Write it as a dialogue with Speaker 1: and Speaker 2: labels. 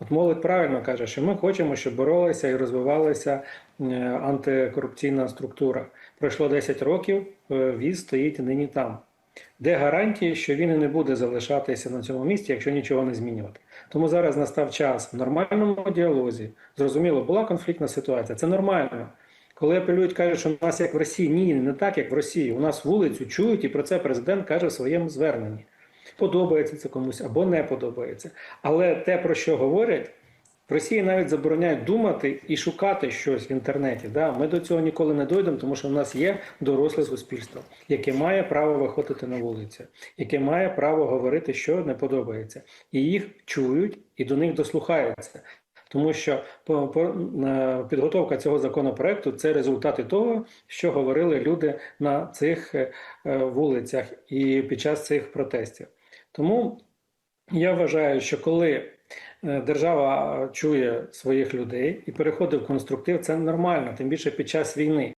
Speaker 1: От молодь правильно каже, що ми хочемо, щоб боролася і розвивалася е, антикорупційна структура. Пройшло 10 років, е, віз стоїть нині там. Де гарантії, що він і не буде залишатися на цьому місці, якщо нічого не змінювати? Тому зараз настав час в нормальному діалозі. Зрозуміло, була конфліктна ситуація. Це нормально. Коли апелюють, кажуть, що у нас як в Росії, ні, не так, як в Росії. У нас вулицю чують, і про це президент каже в своєму зверненні. Подобається це комусь або не подобається. Але те, про що говорять, в Росії навіть забороняють думати і шукати щось в інтернеті. Да? Ми до цього ніколи не дойдемо, тому що в нас є доросле суспільство, яке має право виходити на вулицю, яке має право говорити, що не подобається. І їх чують і до них дослухаються. Тому що підготовка цього законопроекту це результати того, що говорили люди на цих е, вулицях і під час цих протестів. Тому я вважаю, що коли е, держава чує своїх людей і переходить в конструктив, це нормально, тим більше під час війни.